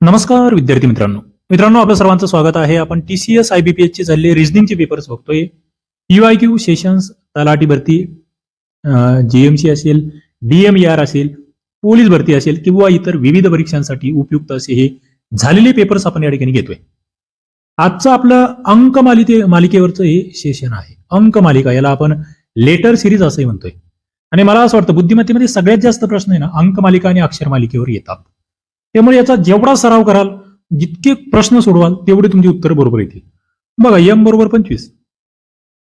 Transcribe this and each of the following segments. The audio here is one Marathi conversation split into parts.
नमस्कार विद्यार्थी मित्रांनो. मित्रांनो आपलं सर्वांचं स्वागत आहे. आपण टी सी एस आयबीपीएस चे झालेले रिझनिंगचे पेपर्स बघतोय. युआय क्यू सेशन्स तलाठी भरती जीएमसी असेल डीएमईआर असेल पोलीस भरती असेल किंवा इतर विविध परीक्षांसाठी उपयुक्त असे हे झालेले पेपर्स आपण या ठिकाणी घेतोय. आजचं आपलं अंक मालिके मालिकेवरचं हे सेशन आहे. अंक मालिका याला आपण लेटर सिरीज असंही म्हणतोय. आणि मला असं वाटतं बुद्धिमत्तेमध्ये सगळ्यात जास्त प्रश्न आहे ना अंक मालिका आणि अक्षर मालिकेवर येतात. त्यामुळे याचा जेवढा सराव कराल जितके प्रश्न सोडवाल तेवढे तुमची उत्तर बरोबर येतील. बघा एम बरोबर पंचवीस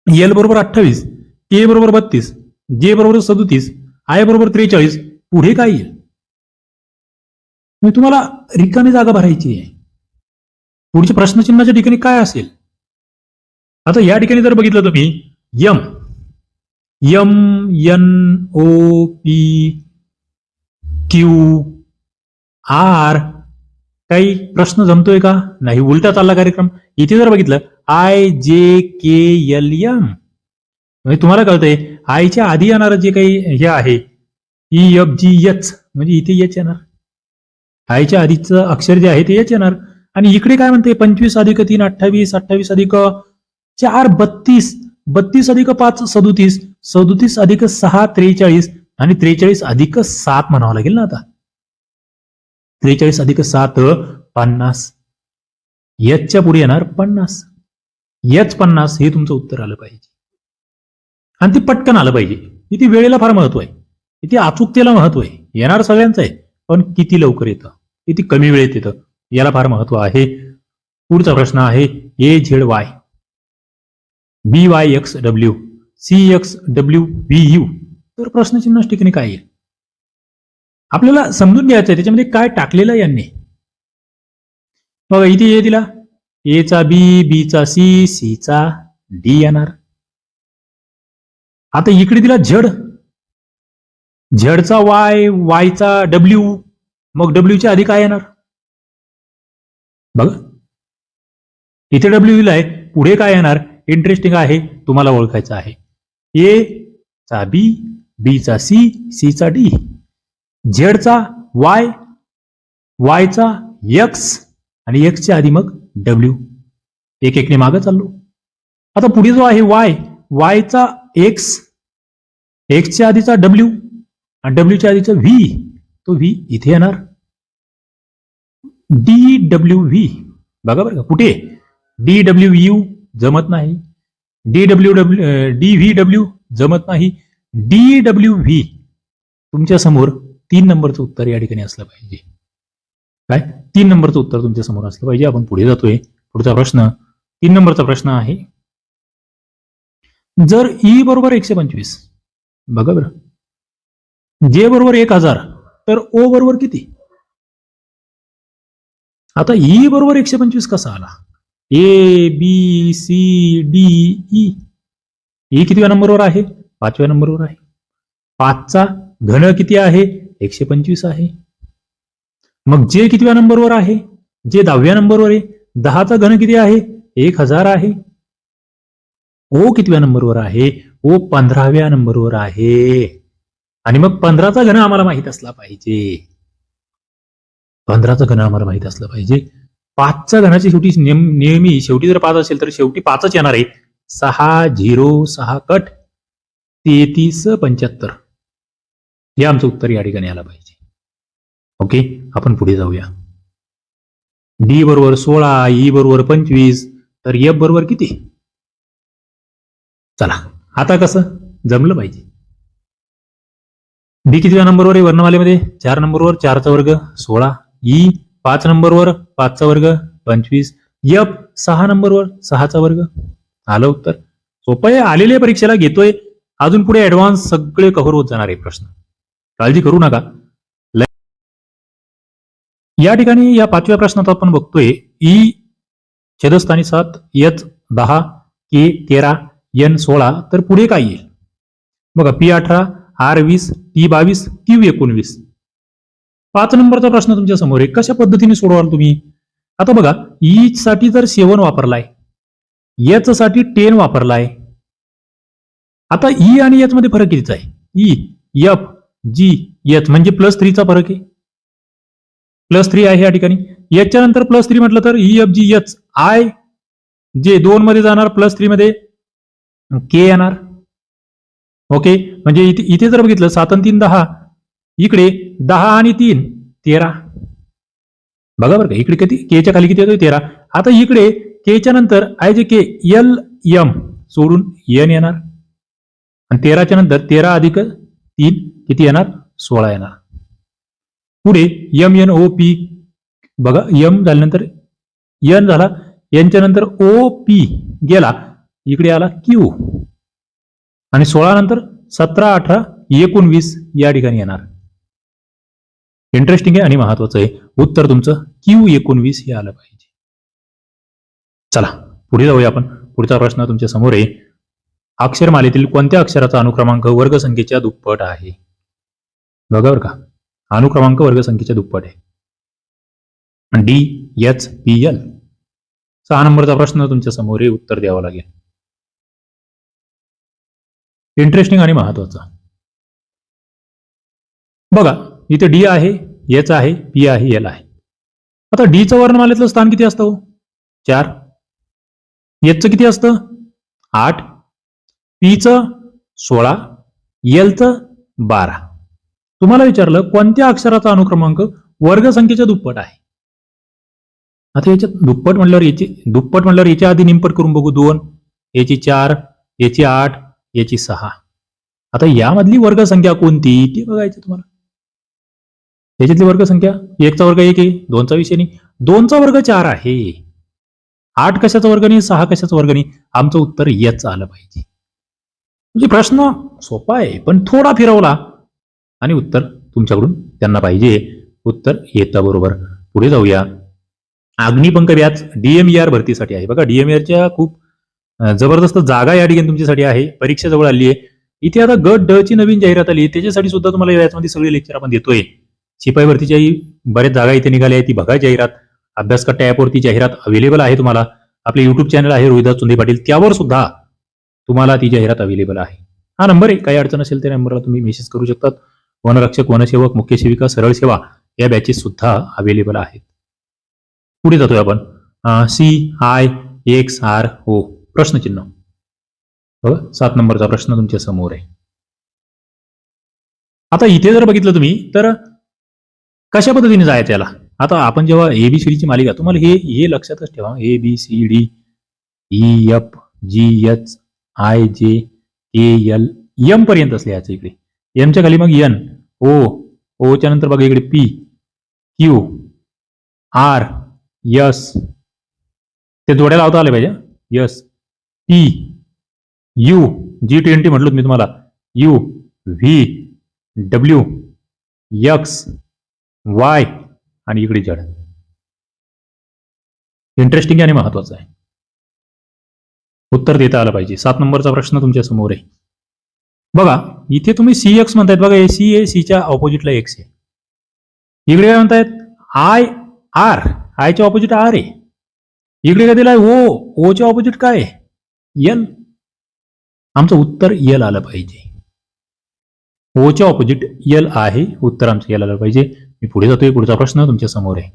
एल बरोबर अठ्ठावीस के बरोबर बत्तीस जे बरोबर सदोतीस आय बरोबर त्रेचाळीस पुढे काय येईल? मग तुम्हाला रिकामी जागा भरायची आहे. पुढच्या प्रश्नचिन्हाच्या ठिकाणी काय असेल? आता या ठिकाणी जर बघितलं तुम्ही M M N O P Q R. काही प्रश्न जमतोय का? नाही उलटा चालला कार्यक्रम. इथे जर बघितलं I J K L M म्हणजे तुम्हाला कळतंय आयच्या आधी येणारं जे काही हे आहे ई एफ जी एच म्हणजे इथे एच येणार. आयच्या आधीचं अक्षर जे आहे ते एच येणार. आणि इकडे काय म्हणते पंचवीस अधिक तीन अठ्ठावीस अठ्ठावीस अधिक चार बत्तीस. बत्तीस अधिक पाच सदोतीस. सदोतीस अधिक सहा त्रेचाळीस. आणि त्रेचाळीस अधिक सात म्हणावं लागेल ना आता. त्रेचाळीस अधिक सात पन्नास. याच्यापुढे येणार पन्नास. याच पन्नास हे तुमचं उत्तर आलं पाहिजे. आणि ते पटकन आलं पाहिजे. इथे वेळेला फार महत्त्व आहे. इथे अचूकतेला महत्त्व आहे. येणार सगळ्यांचं आहे. पण किती लवकर येतं? किती कमी वेळेत येतं? याला फार महत्त्व आहे. पुढचा प्रश्न आहे A Z Y. B Y X W. C X W B U. तर प्रश्नचिन्ह ठिकाणी काय येईल? आपल्याला समजून घ्यायचं आहे त्याच्यामध्ये काय टाकलेलं आहे यांनी? बघा इथे ए दिला एचा बी बीचा सी सीचा डी येणार. आता इकडे दिला झड. झडचा वाय वायचा डब्ल्यू मग डब्ल्यूच्या आधी काय येणार? बघा. इथे डब्ल्यू दिलाय पुढे काय येणार? इंटरेस्टिंग आहे तुम्हाला ओळखायचं आहे. ए चा बी बीचा सी सीचा डी झेडचा वाय वायचा एक्स आणि एक्सच्या आधी मग डब्ल्यू. एक एकने मागं चाललो. आता पुढे जो आहे वाय वायचा एक्स एक्सच्या आधीचा डब्ल्यू आणि डब्ल्यूच्या आधीचा व्ही तो व्ही इथे येणार. डी डब्ल्यू व्ही बघा बरं का कुठे? डी डब्ल्यू यू जमत नाही. D W W D V W जमत नाही. डी डब्ल्यू व्ही तुमच्यासमोर तीन नंबरचं उत्तर या ठिकाणी असलं पाहिजे. काय? तीन नंबरचं उत्तर तुमच्यासमोर असलं पाहिजे. आपण पुढे जातोय. पुढचा प्रश्न. तीन नंबरचा प्रश्न आहे. जर ई बरोबर एकशे पंचवीस बघा बरं. जे बरोबर एक हजार तर ओ बरोबर किती? आता ई बरोबर एकशे पंचवीस कसा आला? A B C D E E कितव्या नंबरवर आहे? पाचव्या नंबरवर आहे. पाचचा घन किती आहे? एकशे पंचवीस आहे. मग जे कितव्या नंबरवर आहे? जे दहाव्या नंबरवर आहे? दहाचा घन किती आहे? एक हजार आहे. ओ कितव्या नंबरवर आहे? ओ पंधराव्या नंबरवर आहे. आणि मग पंधराचा घन आम्हाला माहीत असला पाहिजे. पंधराचा घन आम्हाला माहीत असला पाहिजे. पाचच्या घनाची शेवटी नेम- नेहमी शेवटी जर पाच असेल तर शेवटी पाचच येणार आहे. सहा झिरो सहा कट. तेहतीस पंच्याहत्तर. हे आमचं उत्तर या ठिकाणी आलं पाहिजे. ओके आपण पुढे जाऊया. डी बरोबर सोळा ई बरोबर पंचवीस तर एफ बरोबर किती? चला आता कसं? जमलं पाहिजे. डी कितव्या नंबरवर आहे वर्णमालेमध्ये? चार नंबरवर चारचा वर्ग सोळा. ई पाच नंबरवर पाचचा वर्ग पंचवीस. एफ सहा नंबरवर सहाचा वर्ग. आलं उत्तर? सोपं आलेल्या परीक्षेला घेतोय. अजून पुढे ऍडव्हान्स सगळे कव्हर होत जाणार आहे प्रश्न. काळजी करू नका. या ठिकाणी या पाचव्या प्रश्नात आपण बघतोय ई छेदस्थानी सात एच दहा के तेरा एन सोळा तर पुढे काय येईल? बघा पी अठरा आर वीस टी बावीस क्यू एकोणवीस. पाच नंबरचा प्रश्न तुमच्यासमोर आहे. कशा पद्धतीने सोडवाल तुम्ही? आता बघा ई साठी जर सेवन वापरलाय. एच साठी टेन वापरलाय. आता ई आणि एच मध्ये फरक कितीचा आहे? ई एफ जी एच म्हणजे प्लस थ्रीचा फरक आहे. प्लस थ्री आहे या ठिकाणी. याच्या नंतर प्लस थ्री म्हटलं तर E F G H I J दोन मध्ये जाणार प्लस थ्री मध्ये के येणार. ओके म्हणजे इथे इथे जर बघितलं सात आणि तीन दहा. इकडे दहा आणि तीन तेरा. बघा बरं का इकडे किती? केच्या खाली किती येतोय? तेरा. आता इकडे केच्या नंतर I J K L M सोडून एन येणार. आणि तेराच्या नंतर तेरा अधिक तीन किती येणार? सोळा येणार. पुढे एम एन ओ पी बघा एम झाल्यानंतर एन झाला यांच्या नंतर ओ पी गेला इकडे आला क्यू आणि सोळा नंतर सतरा अठरा एकोणवीस या ठिकाणी येणार. इंटरेस्टिंग आहे आणि महत्वाचं आहे. उत्तर तुमचं क्यू एकोणवीस हे आलं पाहिजे. चला पुढे जाऊया आपण. पुढचा प्रश्न तुमच्यासमोर आहे. अक्षरमालेतील कोणत्या अक्षराचा अनुक्रमांक वर्गसंख्येच्या दुप्पट आहे? बघा बरं का. अनुक्रमांक वर्गसंख्येच्या दुप्पट आहे. D H P L. सहा नंबरचा प्रश्न तुमच्यासमोर उत्तर द्यावं लागेल. इंटरेस्टिंग आणि महत्त्वाचा बघा इथे डी आहे एच आहे पी आहे एल आहे. आता डीचं वर्णमालेतलं स्थान किती असतं हो? चार. एचचं किती असतं? आठ. पीचं सोळा एलचं बारा. तुम्हाला विचारलं कोणत्या अक्षराचा अनुक्रमांक वर्गसंख्येच्या दुप्पट आहे? आता याच्यात दुप्पट म्हटल्यावर याची दुप्पट म्हणल्यावर याच्या आधी निमपट करून बघू दोन याची चार याची आठ याची सहा. आता यामधली वर्गसंख्या कोणती ती बघायची तुम्हाला. याच्यातली वर्गसंख्या एकचा वर्ग एक आहे दोनचा विषय नाही. दोनचा वर्ग चार आहे. आठ कशाचा वर्ग नाही सहा कशाचा वर्ग नाही. आमचं उत्तर येच आलं पाहिजे. म्हणजे प्रश्न सोपा आहे पण थोडा फिरवला. आणि उत्तर तुमच्याकडून त्यांना पाहिजे. उत्तर येतं बरोबर. पुढे जाऊया. अग्निपंख व्याज डीएमईआर भरतीसाठी आहे. बघा डीएमईआरच्या खूप जबरदस्त जागा या ठिकाणी तुमच्यासाठी आहे. परीक्षा जवळ आली आहे. इथे आता गट ड ची नवीन जाहिरात आली त्याच्यासाठी सुद्धा तुम्हाला याच्यामध्ये सगळे लेक्चर आपण देतोय. शिपाई भरतीच्याही बरेच जागा इथे निघाल्या आहे ती बघा जाहिरात. अभ्यास कट्टा ॲपवरती जाहिरात अवेलेबल आहे तुम्हाला. आपले युट्यूब चॅनल आहे. रोहिदास चुंदे पाटील. त्यावर सुद्धा तुम्हाला ती जाहिरात अवेलेबल आहे. हा नंबर आहे. काही अडचण असेल त्या नंबरला तुम्ही मेसेज करू शकतात. वनरक्षक वनसेवक मुख्य सेविका सरळ सेवा या बॅचेस सुद्धा अवेलेबल आहेत. पुढे जातोय आपण. C I X R O प्रश्नचिन्ह. सात नंबरचा प्रश्न तुमच्यासमोर आहे. आता इथे जर बघितलं तुम्ही तर कशा पद्धतीने जायचं याला? आता आपण जेव्हा ए बी सी ची मालिका तुम्हाला हे हे लक्षातच ठेवा. A B C D E F G H I J K L M पर्यंत असले याच्या इकडे. एमच्या खाली मग एन ओ ओच्या नंतर बघा इकडे पी क्यू आर यस ते जोड्या लावता आले पाहिजे S P U G twenty म्हटलो मी तुम्हाला. U V W X Y आणि इकडे जड इंटरेस्टिंग आणि महत्वाचं आहे. उत्तर देता आलं पाहिजे. सात नंबरचा प्रश्न तुमच्यासमोर आहे. बघा इथे तुम्ही सी एक्स म्हणतायत. बघा ए सी ए सीच्या ऑपोजिटला एक्स आहे. इकडे काय म्हणतायत? आय आर आयच्या ऑपोजिट आर आहे. इकडे काय दिलाय? ओ ओच्या ऑपोजिट काय एल आमचं उत्तर एल आलं पाहिजे. ओच्या ऑपोजिट एल आहे. उत्तर आमचं एल आलं पाहिजे. मी पुढे जातोय. पुढचा प्रश्न तुमच्यासमोर आहे.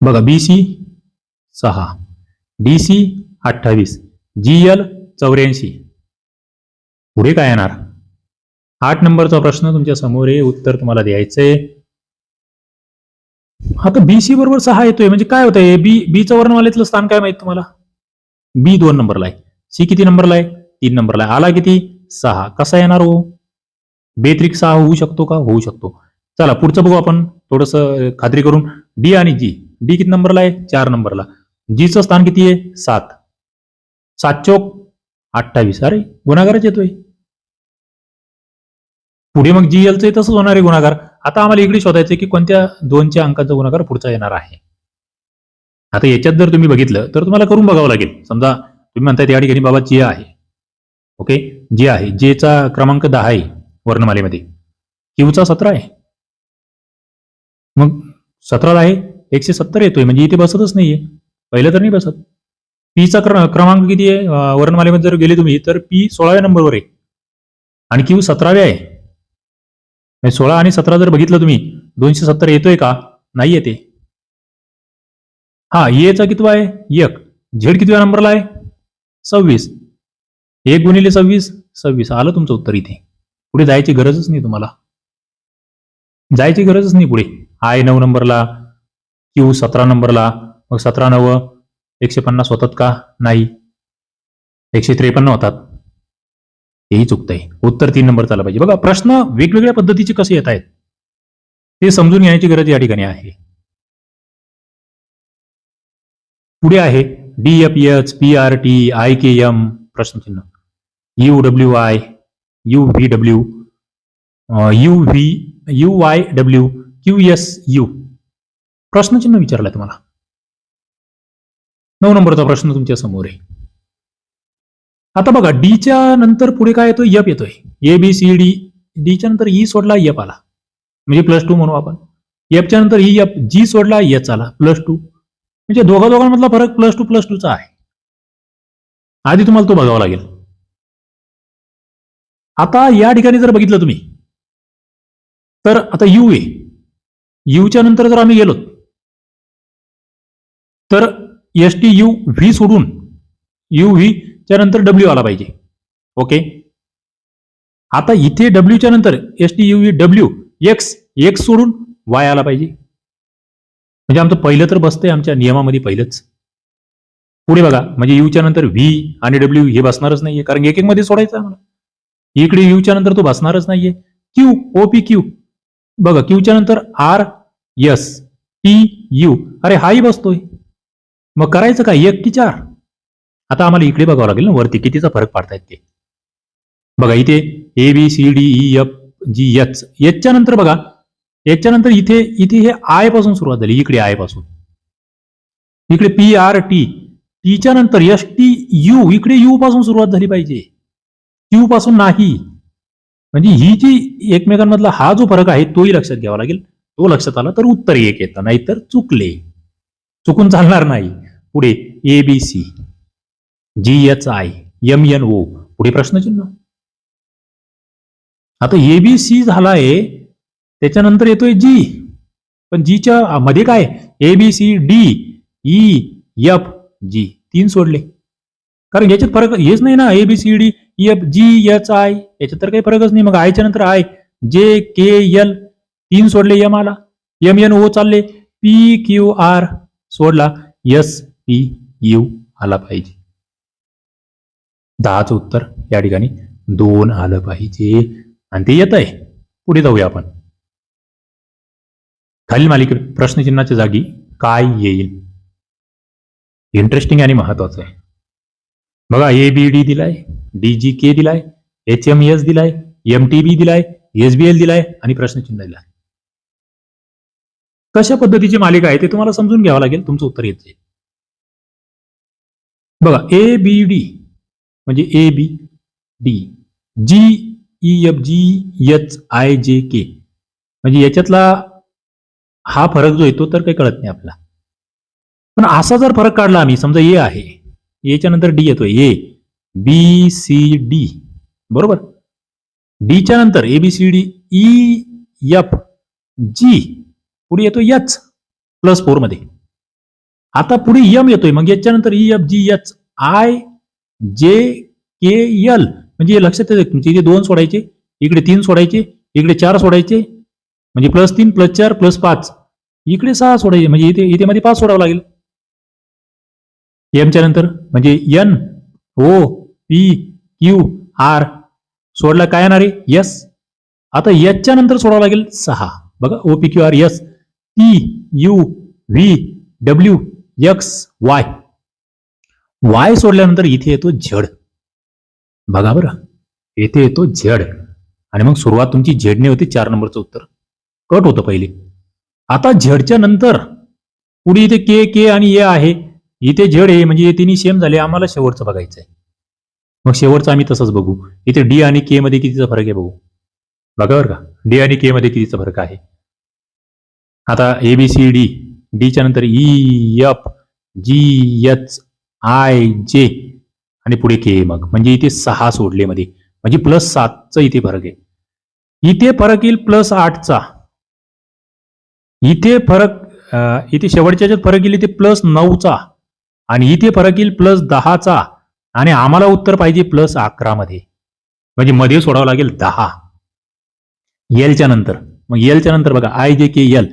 बघा बी सी सहा. डी सी अठ्ठावीस जी एल चौऱ्याऐंशी. पुढे काय येणार? आठ नंबरचा प्रश्न तुमच्यासमोर आहे उत्तर तुम्हाला द्यायचंय आता बी सी बरोबर सहा येतोय म्हणजे काय होतंय? बी बीचं वर्णमालेतलं स्थान काय माहीत तुम्हाला? बी दोन नंबरला आहे. सी किती नंबरला आहे? तीन नंबरला आहे. आला किती? सहा. कसा येणार हो? बेत्रिक सहा होऊ शकतो का? होऊ शकतो. चला पुढचं बघू आपण. थोडस खात्री करून. डी आणि जी डी किती नंबरला आहे? चार नंबरला. जीचं स्थान किती आहे? सात. सात चौक अठ्ठावीस. अरे गुणागारच येतोय. पुढे मग जी एलचं तसंच होणार आहे गुणाकार आता आम्हाला इकडे शोधायचं की कोणत्या दोनच्या अंकाचा गुणाकार पुढचा येणार आहे. आता याच्यात जर तुम्ही बघितलं तर तुम्हाला करून बघावं लागेल. समजा तुम्ही म्हणताय त्या ठिकाणी बाबा जे आहे. ओके? जे आहे. जेचा क्रमांक दहा आहे वर्णमालेमध्ये. क्यूचा सतरा आहे. मग सतरा आहे. एकशे सत्तर येतोय. म्हणजे इथे बसतच नाहीये. पहिलं तर नाही बसत. पीचा क्रमांक किती आहे? वर्णमालेमध्ये जर गेले तुम्ही तर पी सोळाव्या नंबरवर आहे. आणि क्यू सतराव्या आहे. म्हणजे सोळा आणि सतरा जर बघितलं तुम्ही दोनशे सत्तर येतोय का? नाही येते. हा येचा कितवा आहे? एक. झेड कितव्या नंबरला आहे? सव्वीस. एक गुणिले सव्वीस सव्वीस. आलं तुमचं उत्तर इथे. पुढे जायची गरजच नाही तुम्हाला. जायची गरजच नाही पुढे. आय नऊ नंबरला क्यू सतरा नंबरला मग सतरा नव एकशे पन्नास होतात का? नाही. एकशे त्रेपन्न होतात. हेही चुकतंय. उत्तर तीन नंबर चाला पाहिजे. बघा प्रश्न वेगवेगळ्या पद्धतीचे कसे येत आहेत? ते समजून घेण्याची गरज या ठिकाणी आहे. पुढे आहे D F H P R T I K M प्रश्नचिन्ह. U W I U V W U V U Y W Q S U प्रश्नचिन्ह विचारलं तुम्हाला. नऊ नंबरचा प्रश्न तुमच्यासमोर आहे. आता बघा डीच्या नंतर पुढे काय येतोय? यप येतोय. ए बी सी डी डीच्या नंतर ई सोडला यप आला. म्हणजे प्लस टू म्हणू आपण. यपच्या नंतर ई यप जी सोडला यच आला. प्लस टू म्हणजे दोघा दोघांमधला फरक प्लस टू प्लस टूचा आहे. आधी तुम्हाला तो बघावा लागेल. आता या ठिकाणी जर बघितलं तुम्ही तर आता यू ए यूच्या नंतर जर आम्ही गेलो तर एस टी यू व्ही सोडून यू व्ही च्या नंतर डब्ल्यू आला पाहिजे. ओके आता इथे डब्ल्यूच्या नंतर S T U V W X X सोडून वाय आला पाहिजे. म्हणजे आमचं पहिलं तर बसतंय आमच्या नियमामध्ये पहिलंच. पुढे बघा म्हणजे यूच्या नंतर व्ही आणि डब्ल्यू हे बसणारच नाहीये कारण एक एक मध्ये सोडायचं आम्हाला. इकडे यूच्या नंतर तो बसणारच नाहीये. क्यू ओ पी क्यू बघा क्यूच्या नंतर आर एस टी यू अरे हाही बसतोय. मग करायचं काय? एक की चार. आता आम्हाला इकडे बघावं लागेल ना वरती कितीचा फरक पाडतायत ते. बघा इथे A B C D E F G H एचच्या नंतर बघा. एचच्या नंतर इथे इथे हे आयपासून सुरुवात झाली इकडे आयपासून. इकडे पी आर टी टीच्या नंतर एस टी यू इकडे यू पासून सुरुवात झाली पाहिजे. क्यू पासून नाही. म्हणजे ही जी एकमेकांमधला हा जो फरक आहे तोही लक्षात घ्यावा लागेल. तो लक्षात आला तर उत्तर एक येतं नाहीतर चुकले. चुकून चालणार नाही. पुढे A B C G H I M N O पुढे प्रश्नचिन्ह. आता ए बी सी झालाय त्याच्यानंतर येतोय जी पण जीच्या मध्ये काय? A B C D E F G तीन सोडले. कारण याच्यात फरक हेच नाही ना A B C D F G H I याच्यात तर काही फरकच नाही. मग आयच्या नंतर आय जे के एल तीन सोडले एम आला. एम एन ओ चालले. पी क्यू आर सोडला. एस पी यू आला पाहिजे. दहाचं उत्तर या ठिकाणी दोन आलं पाहिजे. आणि ते येत आहे पुढे जाऊया आपण. खालील मालिकेत प्रश्नचिन्हाच्या जागी काय येईल? इंटरेस्टिंग आणि महत्वाचं आहे. बघा ए बी डी दिलाय डी जी के दिलाय एच एम एस दिलाय एम टी बी दिलाय एस बी एल दिलाय आणि प्रश्नचिन्ह दिलाय. कशा पद्धतीची मालिका आहे ते तुम्हाला समजून घ्यावं लागेल. तुमचं उत्तर येत जाईल बघा ए बी डी म्हणजे A B D G E F G H I J K म्हणजे याच्यातला हा फरक जो येतो तर काही कळत नाही आपला पण असा जर फरक काढला आम्ही समजा ए आहे एच्या नंतर डी येतो ए बी सी डी बरोबर? डीच्या नंतर A B C D E F G पुढे येतो एच प्लस फोरमध्ये आता पुढे यम येतोय. मग याच्यानंतर E F G H I J K L म्हणजे हे लक्षात येतं. तुमचे इथे दोन सोडायचे इकडे तीन सोडायचे इकडे चार सोडायचे. म्हणजे प्लस तीन प्लस चार प्लस पाच. इकडे सहा सोडायचे. म्हणजे इथे इथे मध्ये पाच सोडावं लागेल. एमच्या नंतर म्हणजे N O P Q R सोडला काय येणार आहे? यस आता एचच्या नंतर सोडावं लागेल सहा. बघा O P Q R S T U V W X Y. Y सोडल्यानंतर इथे येतो झड. बघा बरं. येथे येतो झेड. आणि मग सुरुवात तुमची झेडने होती चार नंबरचं उत्तर. कट होतं पहिले. आता झेडच्या नंतर पुढे इथे के के आणि ए आहे. इथे झेड आहे म्हणजे तिन्ही सेम झाले. आम्हाला शेवटचं बघायचं आहे मग शेवटचं आम्ही तसंच बघू. इथे डी आणि के मध्ये कितीचा फरक आहे बघू. बघा बरं का. डी आणि के मध्ये कितीचा फरक आहे. आता ए बी सी डी डीच्या नंतर E F G H I J. आणि पुढे के मग. म्हणजे इथे सहा सोडले मध्ये म्हणजे प्लस सातचा इथे फरक आहे. इथे फरक येईल प्लस आठचा. इथे फरक इथे शेवटच्या फरक येईल ते प्लस नऊचा. आणि इथे फरक येईल प्लस दहाचा. आणि आम्हाला उत्तर पाहिजे प्लस अकरा मध्ये म्हणजे मध्ये सोडावं लागेल दहा. एलच्या नंतर. मग एलच्या नंतर बघा I J K L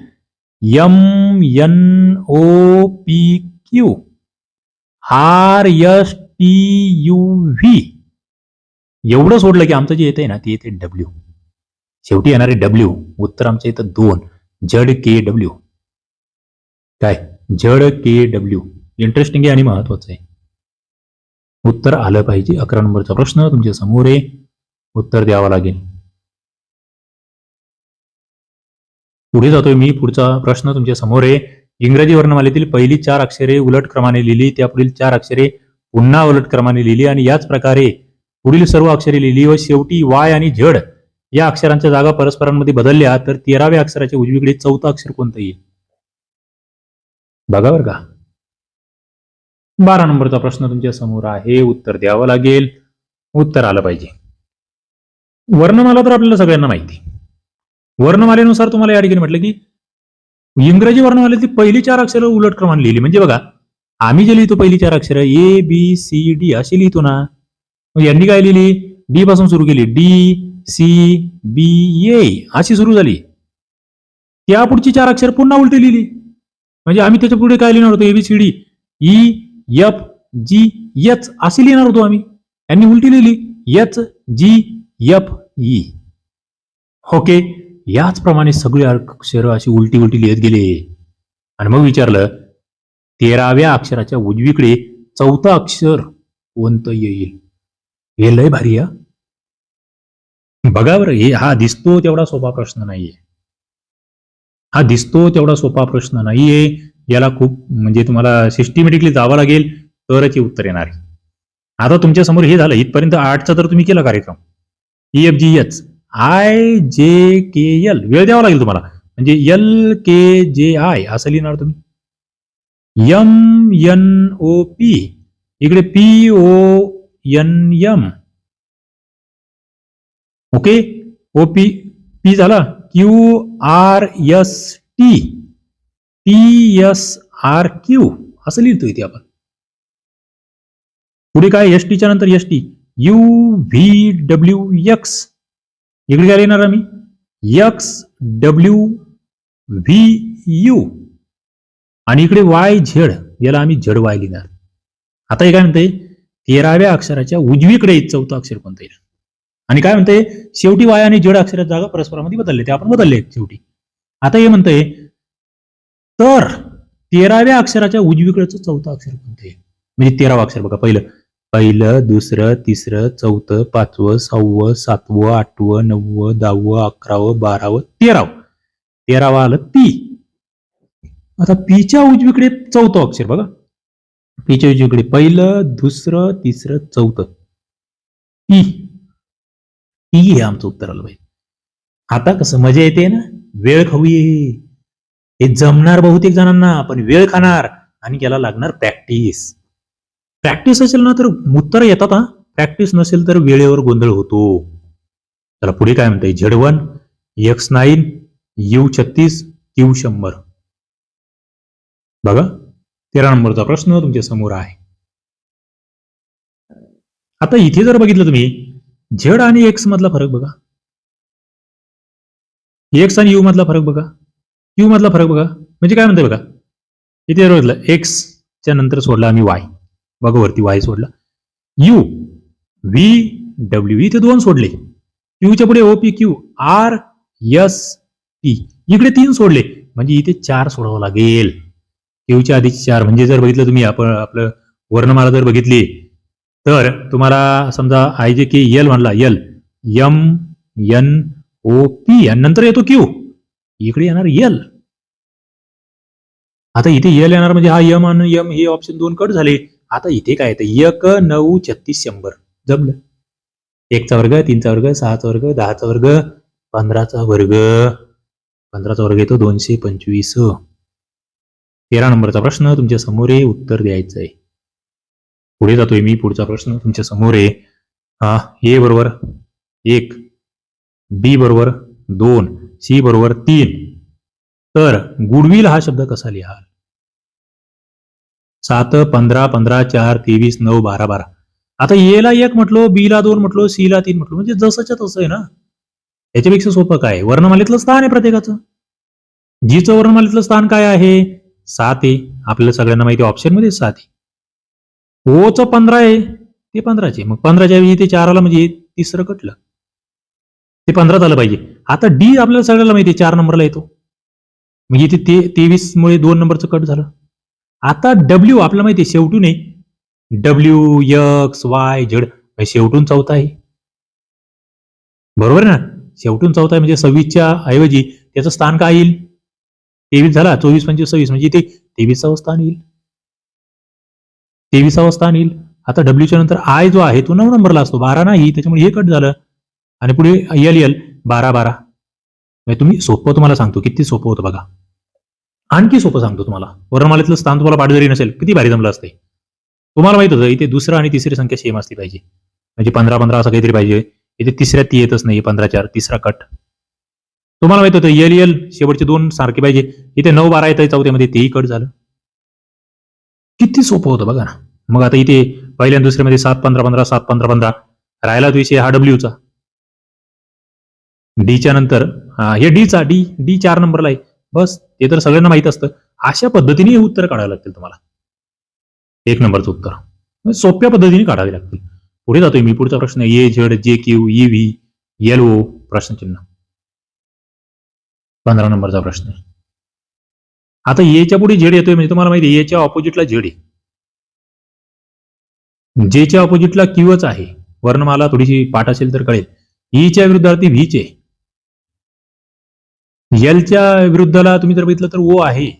M N O P Q R S T U V. एवढं सोडलं की आमचं जे येतंय ना ते येते डब्ल्यू. शेवटी येणारे डब्ल्यू उत्तर आमचं येतं दोन जड के डब्ल्यू. काय? जड के डब्ल्यू. इंटरेस्टिंग आहे आणि महत्वाचं आहे. उत्तर आलं पाहिजे. अकरा नंबरचा प्रश्न तुमच्यासमोर आहे. उत्तर द्यावं लागेल. पुढे जातोय मी. पुढचा प्रश्न तुमच्यासमोर आहे. इंग्रजी वर्णमालेतील पहिली चार अक्षरे उलट क्रमाने लिहिली त्यापुढील चार अक्षरे पुन्हा उलट क्रमाने लिहिली आणि याच प्रकारे पुढील सर्व अक्षरे लिहिली व शेवटी वाय आणि झड या अक्षरांच्या जागा परस्परांमध्ये बदलल्या तर तेराव्या अक्षराच्या उजवीकडे चौथा अक्षर कोणतं येईल? बघा बरं का. बारा नंबरचा प्रश्न तुमच्यासमोर आहे. उत्तर द्यावं लागेल. उत्तर आलं पाहिजे. वर्णमाला तर आपल्याला सगळ्यांना माहिती. वर्णमालेनुसार तुम्हाला या ठिकाणी म्हटलं की इंग्रजी वर्णमालेची पहिली चार अक्षरं उलट क्रमाने लिहिली. म्हणजे बघा आम्ही जे लिहितो पहिली चार अक्षरं ए बी सी डी अशी लिहितो ना मग यांनी काय लिहिली? डी पासून सुरू केली. डी सी बी ए अशी सुरू झाली. त्या पुढची चार अक्षर पुन्हा उलटी लिहिली. म्हणजे आम्ही त्याच्या पुढे काय लिहिणार होतो? A B C D E F G H अशी लिहिणार होतो आम्ही. यांनी उलटी लिहिली. H G F E. Okay? याचप्रमाणे सगळे अक्षर अशी उलटी उलटी लिहित गेले. आणि मग विचारलं तेराव्या अक्षराच्या उजवीकडे चौथं अक्षर कोणतं येईल? हे लय भारी हा. बघा बरं हे हा दिसतो तेवढा सोपा प्रश्न नाहीये. हा दिसतो तेवढा सोपा प्रश्न नाहीये याला खूप म्हणजे तुम्हाला सिस्टमॅटिकली जावं लागेल तरच हे उत्तर येणार आता तुमच्यासमोर हे झालं इथपर्यंत आठचा तर तुम्ही केला कार्यक्रम. E F G H I J K L वेळ द्यावा लागेल तुम्हाला. म्हणजे एल के जे आय असं लिहिणार तुम्ही. यम एन ओ पी इकडे P O N M okay? O P P झाला. Q R S T T S R Q असं लिहितो इथे आपण. पुढे काय? एस टीच्या नंतर S T U V W X इकडे काय लिहिणार आम्ही? एक्स डब्ल्यू व्ही यू आणि इकडे वाय झेड याला आम्ही झेड वाय लिहिणार. आता हे काय म्हणते? तेराव्या अक्षराच्या उजवीकडे चौथं अक्षर कोणतं येईल आणि काय म्हणते? शेवटी वाय आणि जेड अक्षराच्या जागा परस्परामध्ये बदलले ते आपण बदलले शेवटी. आता हे म्हणते तर तेराव्या अक्षराच्या उजवीकडचं चौथं अक्षर कोणतं आहे? म्हणजे तेरावं अक्षर बघा पहिलं. पहिलं दुसरं तिसरं चौथं पाचवं सहावं सातवं आठवं नववं दहावं अकरावं बारावं तेरावं. तेरावं आलं पी आता पीच्या उजवीकडे चौथं अक्षर बघा. पीच्या उजवीकडे पहिलं दुसरं तिसरं चौथं. पी पी हे आमचं उत्तर आलं पाहिजे आता कसं मजा येते ना? वेळ खाऊ ये हे जमणार बहुतेक जणांना पण वेळ खाणार आणि याला लागणार प्रॅक्टिस प्रॅक्टिस असेल ना तर उत्तर येतात हा. प्रॅक्टिस नसेल तर वेळेवर गोंधळ होतो. त्याला पुढे काय म्हणताय? Z one X nine U छत्तीस क्यू शंभर. बघा तेरा नंबरचा प्रश्न तुमच्यासमोर आहे. आता इथे जर बघितलं तुम्ही झेड आणि एक्स मधला फरक बघा. एक्स आणि यू मधला फरक बघा. क्यू मधला फरक बघा. म्हणजे काय म्हणते बघा? इथे जर बघितलं एक्सच्या नंतर सोडला आम्ही वाय बघा वरती वाय सोडला. यू व्ही डब्ल्यू इथे दोन सोडले. क्यूच्या पुढे O P Q R S T इकडे तीन सोडले. म्हणजे इथे चार सोडावं लागेल. क्यूच्या आधीचे चार. म्हणजे जर बघितलं तुम्ही आपण आपलं वर्णमाला जर बघितली तर तुम्हाला समजा आय जे के एल म्हणला L M N O P आणि नंतर येतो क्यू इकडे येणार एल आता इथे एल येणार म्हणजे हा यम आणि यम हे ऑप्शन दोन कट झाले. आता इथे काय येतं एक नऊ छत्तीस शंभर. जमलं? एकचा वर्ग तीनचा वर्ग सहाचा वर्ग दहाचा वर्ग पंधराचा वर्ग. पंधराचा वर्ग येतो दोनशे पंचवीस. तेरा नंबरचा प्रश्न तुमच्यासमोर आहे उत्तर द्यायचं आहे. पुढे जातोय मी पुढचा प्रश्न तुमच्यासमोर. आहे हा ए बरोबर एक बी बरोबर दोन सी बरोबर तीन. तर गुडविल हा शब्द कसा लिहाल? सात पंधरा पंधरा चार तेवीस नऊ बारा बारा. आता ए ला एक म्हटलो बी ला दोन म्हटलो सी ला तीन म्हटलो म्हणजे जसंच्या तसं आहे ना? याच्यापेक्षा सोपं काय? वर्णमालेतलं स्थान आहे प्रत्येकाचं. जीचं वर्णमालेतलं स्थान काय आहे? सात आहे. आपल्याला सगळ्यांना माहिती ऑप्शनमध्ये सात आहे. ओचं पंधरा आहे ते पंधराचे. मग पंधराच्या ऐवजी ते चाराला म्हणजे तिसरं कटलं. ते पंधरात आलं पाहिजे. आता डी आपल्याला सगळ्याला माहिती आहे चार नंबरला येतो. म्हणजे इथे ते तेवीस मुळे दोन नंबरचं कट झालं. आता डब्ल्यू आपल्याला माहिती आहे शेवटून आहे. डब्ल्यू एक्स वाय झेड शेवटून चौथा आहे. बरोबर आहे ना? शेवटून चौथा आहे म्हणजे सव्वीसच्या ऐवजी त्याचं स्थान काय येईल? तेवीस झाला चोवीस पंचवीस सव्वीस म्हणजे इथे तेवीसावं स्थान येईल. तेवीसावं स्थान येईल. आता डब्ल्यूच्या नंतर आय जो आहे तो नऊ नंबरला असतो. बारा नाही त्याच्यामुळे हे कट झालं. आणि पुढे एल एल बारा बारा. म्हणजे तुम्ही सोपं तुम्हाला सांगतो किती सोपं होतं बघा. आणखी सोपं सांगतो तुम्हाला. वर्णमालेतलं स्थान तुम्हाला पाठ जरी नसेल किती भारी जमलं असते. तुम्हाला माहीत होतं इथे दुसरं आणि तिसरी संख्या सेम असली पाहिजे. म्हणजे पंधरा पंधरा असं काहीतरी पाहिजे. इथे तिसऱ्या ती येतच नाही पंधरा चार तिसरा कट. तुम्हाला माहीत होतं एल एल शेवटचे दोन सारखे पाहिजे. इथे नऊ बारा येतं चौथ्यामध्ये तेही कट झालं. किती सोपं होतं बघा ना. मग आता इथे पहिल्या दुसऱ्यामध्ये सात पंधरा पंधरा सात पंधरा पंधरा. राहिला तो विषय हा डब्ल्यूचा. डीच्या नंतर हे डीचा डी डी चार नंबरला आहे. बस ते तर सगळ्यांना माहीत असतं. अशा पद्धतीने हे उत्तर काढावे लागतील तुम्हाला. एक नंबरचं उत्तर. म्हणजे सोप्या पद्धतीने काढावे लागतील. पुढे जातोय मी. पुढचा प्रश्न A Z J Q E V L O प्रश्नचिन्ह. पंधरा नंबरचा प्रश्न. आहे आता एच्या पुढे झेड येतोय म्हणजे तुम्हाला माहिती एच्या ऑपोजिटला झेड आहे. जेच्या ऑपोजिटला क्यूच आहे. वर्णमाला थोडीशी पाठ असेल तर कळेल. E ईच्या विरुद्धार्थी व्हीचे एलच्या विरुद्धला तुम्ही जर बघितलं तर ओ आहे.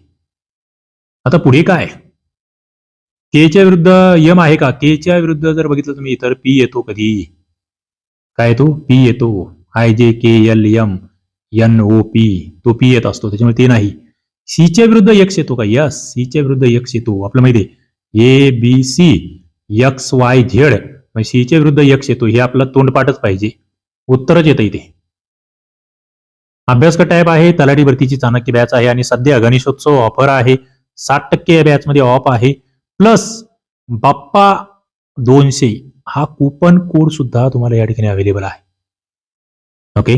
आता पुढे काय? केच्या विरुद्ध यम आहे का? केच्या विरुद्ध जर बघितलं तुम्ही तर पी येतो कधी? काय येतो? पी येतो. I J K L M N O P तो पी येत असतो त्याच्यामुळे ते नाही. सीच्या विरुद्ध यक्स येतो का? यस सीच्या विरुद्ध यक्स येतो. आपलं माहिती आहे. A B C X Y Z सीच्या विरुद्ध यक्स येतो. हे आपलं तोंडपाठच पाहिजे. उत्तरच येतं इथे. अभ्यासगट टाईप आहे तलाठी भरतीची चाणक्य बॅच आहे आणि सध्या गणेशोत्सव ऑफर आहे. साठ टक्के या बॅच मध्ये ऑफ आहे. प्लस बाप्पा दोनशे हा कुपन कोड सुद्धा तुम्हाला या ठिकाणी अवेलेबल आहे. ओके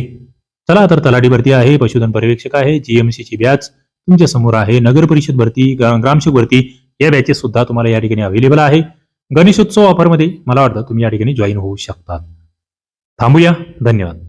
चला तर तलाठी भरती आहे पशुधन पर्यवेक्षक आहे जीएमसी ची बॅच तुमच्यासमोर आहे. नगर परिषद भरती ग्रामसेवक भरती या बॅचेस सुद्धा तुम्हाला या ठिकाणी अवेलेबल आहे. गणेशोत्सव ऑफरमध्ये मला वाटतं तुम्ही या ठिकाणी जॉईन होऊ शकता. थांबूया. धन्यवाद.